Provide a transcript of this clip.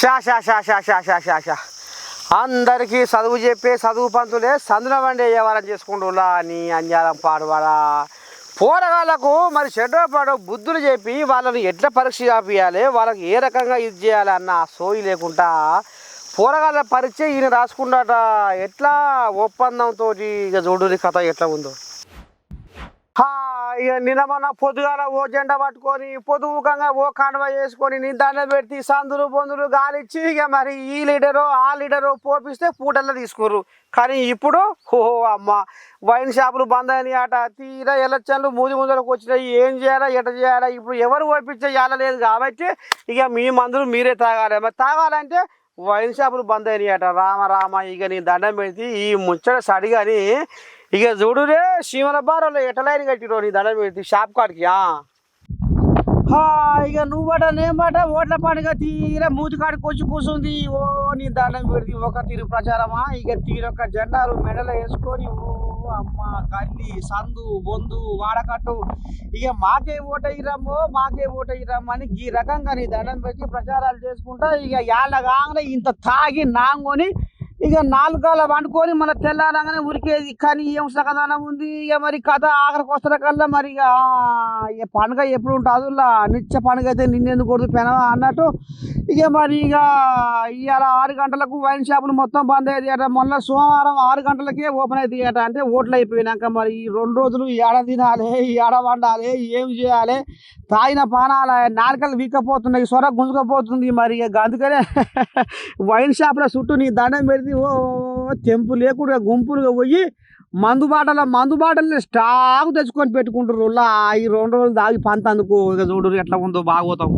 షా షా షా షా షా షా షా షా. అందరికీ చదువు చెప్పే చదువు పంతులే సందున వండి వ్యవహారం చేసుకుంటులా అని అంజాలం పాడువాడా. పోరగాళ్ళకు మరి చెడ్డ పాడు బుద్ధులు చెప్పి వాళ్ళని ఎట్లా పరీక్ష చేపియాలి వాళ్ళకి ఏ రకంగా ఇది చేయాలి అన్న సోయి లేకుండా పోరగాళ్ళ పరీక్ష ఈయన రాసుకున్నాట. ఎట్లా ఒప్పందంతో ఇక చూడు కథ ఎట్లా ఉందో. నిన్న మొన్న పొద్దుగాల ఓ జెండా పట్టుకొని పొదువుకంగా ఓ కాండవ వేసుకొని నీ పెట్టి సందులు పొందులు గాలిచ్చి ఇక మరి ఈ లీడరు ఆ లీడరు పోపిస్తే పూటల్లో తీసుకోరు కానీ ఇప్పుడు ఓ అమ్మ వైన్ షాపులు బంద్ అని అట తీరా ఎలక్షన్లు మూది ముందరకు వచ్చినాయి. ఏం చేయాలా ఎట చేయాలా ఇప్పుడు ఎవరు ఓపించే లేదు కాబట్టి ఇక మీ మందులు మీరే తాగాలి. మరి తాగాలంటే వైన్ షాపులు బంద్ అయినాయి అట రామ రామ ఇక నీ దండం పెడితే ఈ ముచ్చట సడిగాని ఇక చూడురే సీమల బారాలో ఎటలైన కట్టిరో నీ దండం పెట్టి షాప్ కాడికి ఇక నువ్వు ఇక నేను నేమట ఓట్ల పండుగ తీరా మూతి కాడికి వచ్చి కూర్చుంది ఓ నీ దండం పెడితే ఒక తీరు ప్రచారమా? ఇక తీరొక్క జెండాలు మెడలో వేసుకొని ఓ అమ్మ కల్లి సందు బొందు వాడకట్టు. ఇక మాకే ఓట ఇరమ్మో మాకే ఓట ఇరమ్మో అని ఈ రకంగా నీ దండం పెట్టి ప్రచారాలు చేసుకుంటా ఇక ఏళ్ళ కాగానే ఇంత తాగి నాంగొని ఇక నాలుగాల వండుకొని మన తెల్లారంగానే ఉరికేది. కానీ ఏం సగదానం ఉంది? ఇక మరి కథ ఆఖరికి వస్తున్న కల్లా మరి ఇక ఇక పండుగ ఎప్పుడు ఉంటుంది నిత్య పండుగ అయితే నిన్నెందుకు కొడుతు పెనవా అన్నట్టు. ఇక మరి ఇక ఇవాళ ఆరు గంటలకు వైన్ షాపులు మొత్తం బంద్ అయ్యేది అట. మొన్న సోమవారం ఆరు గంటలకే ఓపెన్ అయితే అట. అంటే ఓట్లు అయిపోయినాక మరి ఈ రెండు రోజులు ఈ ఏడ తినాలి ఎడ ఏడ వండాలి ఏం చేయాలి. తాగిన పానాల నాలుకలు వీక్కపోతున్నాయి సొర గుంజుకపోతుంది మరి ఇక. అందుకనే వైన్ షాపుల చుట్టూ నీ దండం పెడితే ఓ తెంపు లేకుండా గుంపులుగా పోయి మందు బాటల మందు బాటల్ని స్టాక్ తెచ్చుకొని పెట్టుకుంటారు ఈ రెండు రోజులు దాగి పంతందుకు. ఇక చూడు ఎట్లా ఉందో బాగోతాం.